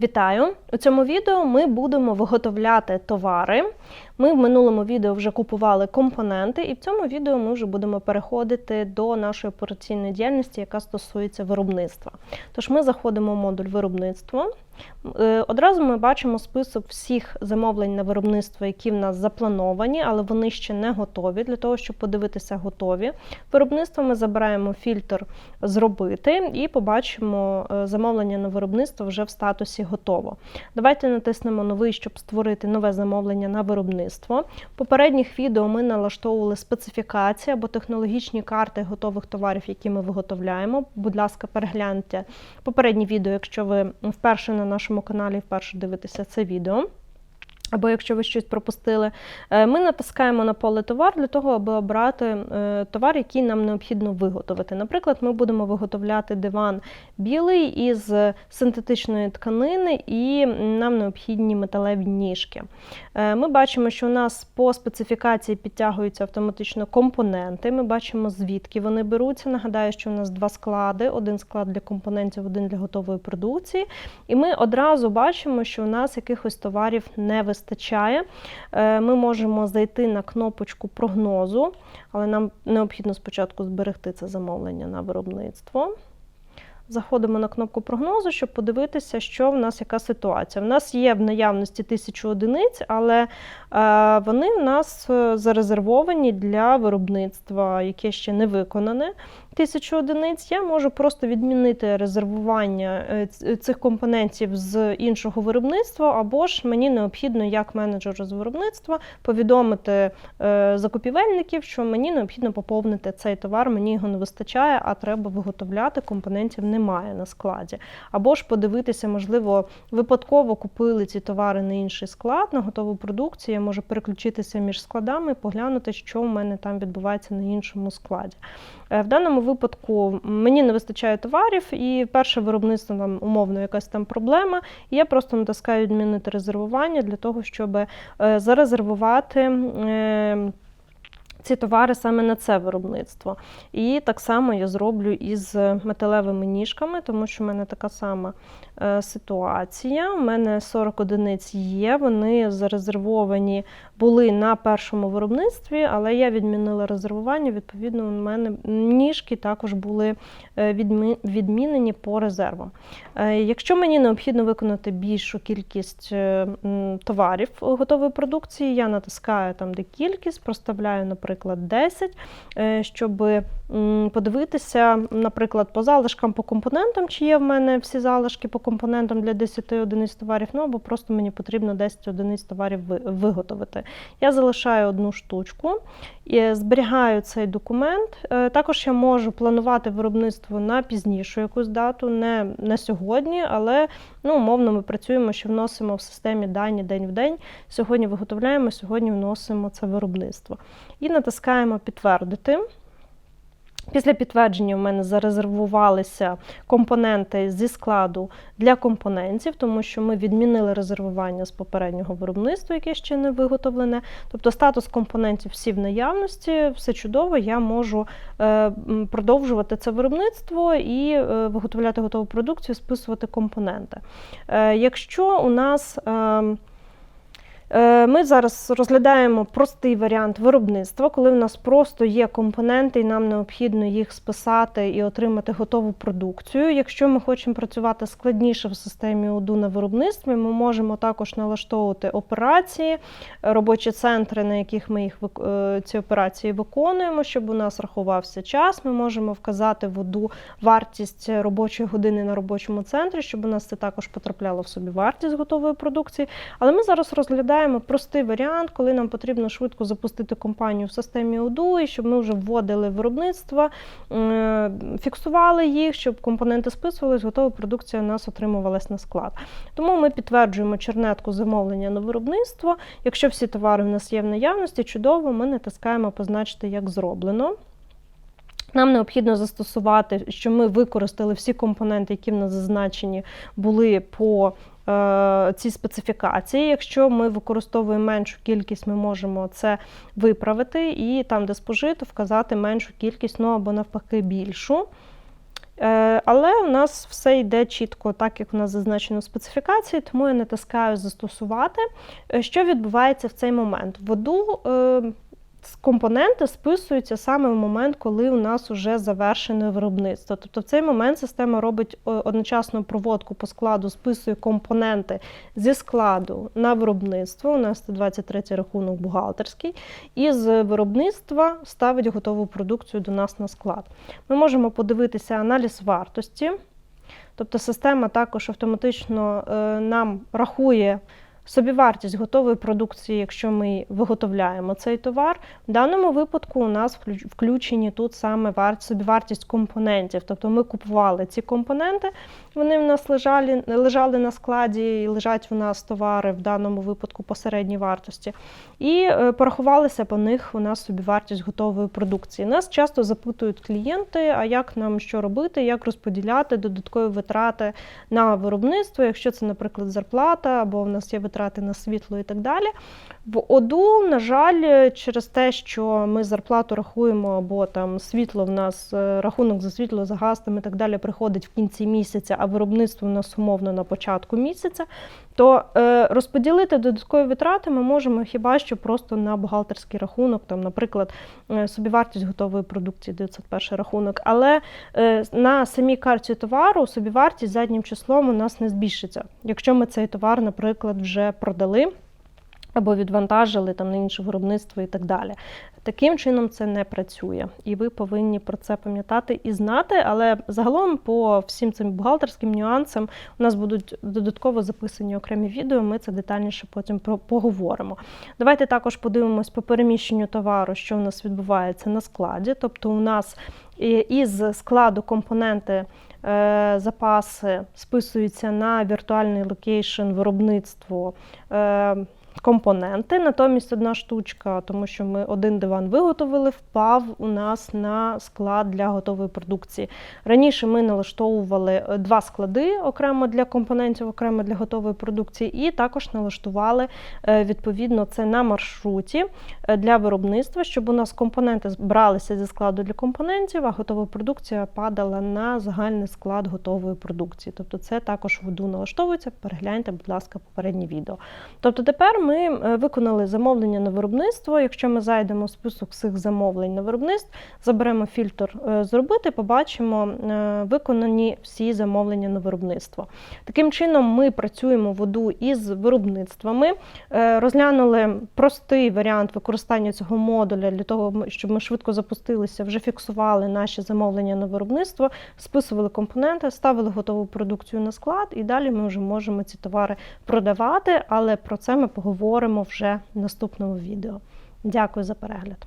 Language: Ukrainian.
Вітаю! У цьому відео ми будемо виготовляти товари. Ми в минулому відео вже купували компоненти, і в цьому відео ми вже будемо переходити до нашої операційної діяльності, яка стосується виробництва. Тож ми заходимо в модуль виробництво. Е, Одразу ми бачимо список всіх замовлень на виробництво, які в нас заплановані, але вони ще не готові. Для того, щоб подивитися, готові. Виробництво ми забираємо фільтр Зробити і побачимо е, замовлення на виробництво вже в статусі готово. Давайте натиснемо новий, щоб створити нове замовлення на виробництво. В попередніх відео ми налаштовували специфікації або технологічні карти готових товарів, які ми виготовляємо. Будь ласка, перегляньте попередні відео, якщо ви вперше на нашому каналі вперше дивитеся це відео. Або якщо ви щось пропустили, Е, ми натискаємо на поле товар для того, аби обрати е, товар, який нам необхідно виготовити. Наприклад, ми будемо виготовляти диван білий із синтетичної тканини, і нам необхідні металеві ніжки. Е, Ми бачимо, що у нас по специфікації підтягуються автоматично компоненти. Ми бачимо, звідки вони беруться. Нагадаю, що у нас два склади: один склад для компонентів, один для готової продукції. І ми одразу бачимо, що у нас якихось товарів не вистачає. Е, Ми можемо зайти на кнопочку прогнозу, але нам необхідно спочатку зберегти це замовлення на виробництво. Заходимо на кнопку прогнозу, щоб подивитися, що в нас яка ситуація. В нас є в наявності тисячу одиниць, але е, вони в нас е, зарезервовані для виробництва, яке ще не виконане. Тисячу одиниць я можу просто відмінити резервування е, цих компонентів з іншого виробництва, або ж мені необхідно, як менеджеру з виробництва, повідомити е, закупівельників, що мені необхідно поповнити цей товар, мені його не вистачає, а треба виготовляти, компонентів немає на складі. Або ж подивитися, можливо, випадково купили ці товари на інший склад, на готову продукцію. Я можу переключитися між складами і поглянути, що в мене там відбувається на іншому складі. Е, В даному випадку мені не вистачає товарів, і перше виробництво там умовно якась там проблема. І я просто натискаю відмінити резервування для того, щоб е, зарезервувати. Ці товари саме на це виробництво. І так само я зроблю із металевими ніжками, тому що в мене така сама е, ситуація. У мене 40 одиниць є, вони зарезервовані були на першому виробництві, але я відмінила резервування. Відповідно, у мене ніжки також були е, відмінені по резервам. Е, Якщо мені необхідно виконати більшу кількість товарів готової продукції, я натискаю там, де кількість, проставляю, наприклад, 10, е, щоб подивитися, наприклад, по залишкам по компонентам, чи є в мене всі залишки по компонентам для 10 одиниць товарів, ну або просто мені потрібно 10 одиниць товарів виготовити. Я залишаю одну штучку і зберігаю цей документ. Е, Також я можу планувати виробництво на пізнішу якусь дату, не на сьогодні, але ну, умовно ми працюємо, що вносимо в системі дані день в день. Сьогодні виготовляємо, сьогодні вносимо це виробництво. І натискаємо підтвердити. Після підтвердження в мене зарезервувалися компоненти зі складу для компонентів, тому що ми відмінили резервування з попереднього виробництва, яке ще не виготовлене. Тобто статус компонентів всі в наявності, все чудово, я можу е, продовжувати це виробництво і е, виготовляти готову продукцію, списувати компоненти. Е, Якщо у нас е, Е, Ми зараз розглядаємо простий варіант виробництва, коли в нас просто є компоненти, і нам необхідно їх списати і отримати готову продукцію. Якщо ми хочемо працювати складніше в системі ОДУ на виробництві, ми можемо також налаштовувати операції, робочі центри, на яких ми їх е, ці операції виконуємо, щоб у нас рахувався час. Ми можемо вказати в ОДУ вартість робочої години на робочому центрі, щоб у нас це також потрапляло в собі вартість готової продукції. Але ми зараз розглядаємо простий варіант, коли нам потрібно швидко запустити компанію в системі ОДУ, і щоб ми вже вводили виробництво, е, фіксували їх, щоб компоненти списувались, готова продукція у нас отримувалась на склад. Тому ми підтверджуємо чернетку замовлення на виробництво. Якщо всі товари в нас є в наявності, чудово, ми натискаємо позначити як зроблено. Нам необхідно застосувати, що ми використали всі компоненти, які в нас зазначені були по е, цій специфікації. Якщо ми використовуємо меншу кількість, ми можемо це виправити і там, де спожито, вказати меншу кількість, ну або навпаки більшу. Е, Але у нас все йде чітко, так як у нас зазначено в специфікації, тому я натискаю застосувати. Е, Що відбувається в цей момент? Воду компоненти списуються саме в момент, коли у нас вже завершене виробництво. Тобто в цей момент система робить е, одночасну проводку по складу, списує компоненти зі складу на виробництво. У нас 123 рахунок бухгалтерський, і з виробництва ставить готову продукцію до нас на склад. Ми можемо подивитися аналіз вартості. Тобто система також автоматично е, нам рахує собівартість готової продукції, якщо ми виготовляємо цей товар. В даному випадку у нас включені тут саме вар- собівартість компонентів. Тобто ми купували ці компоненти, вони в нас лежали, лежали на складі і лежать у нас товари в даному випадку по середній вартості. І е, порахувалися по них у нас собівартість готової продукції. Нас часто запитують клієнти, а як нам що робити, як розподіляти додаткові витрати на виробництво, якщо це, наприклад, зарплата, або в нас є витрати на світло і так далі. В ОДУ, на жаль, через те, що ми зарплату рахуємо, або там світло в нас е, рахунок за світло, за газ там і так далі приходить в кінці місяця, а виробництво в нас умовно на початку місяця, то е, розподілити додаткові витрати ми можемо хіба що просто на бухгалтерський рахунок, там, наприклад, е, собівартість готової продукції 901 рахунок. Але на самій карті товару собівартість заднім числом у нас не збільшиться. Якщо ми цей товар, наприклад, вже продали. Або відвантажили там на інше виробництво і так далі. Таким чином це не працює, і ви повинні про це пам'ятати і знати. Але загалом по всім цим бухгалтерським нюансам у нас будуть додатково записані окремі відео. Ми це детальніше потім поговоримо. Давайте також подивимось по переміщенню товару, що в нас відбувається на складі. Тобто, у нас із складу компоненти. Е, Запаси списуються на віртуальний локейшн виробництво. Е, компоненти. Натомість одна штучка, тому що ми один диван виготовили, впав у нас на склад для готової продукції. Раніше ми налаштовували е, два склади окремо для компонентів, окремо для готової продукції, і також налаштували е, відповідно це на маршруті е, для виробництва, щоб у нас компоненти бралися зі складу для компонентів, а готова продукція падала на загальний склад готової продукції. Тобто це також в УДУ налаштовується. Перегляньте, будь ласка, попереднє відео. Тобто тепер ми е, виконали замовлення на виробництво. Якщо ми зайдемо в список всіх замовлень на виробництво, заберемо фільтр е, зробити, побачимо е, виконані всі замовлення на виробництво. Таким чином, ми працюємо в ОДУ із виробництвами, розглянули простий варіант використання цього модуля для того, щоб ми швидко запустилися, вже фіксували наші замовлення на виробництво, списували компоненти, ставили готову продукцію на склад, і далі ми вже можемо ці товари продавати. Але про це ми поговоримо вже в наступному відео. Дякую за перегляд.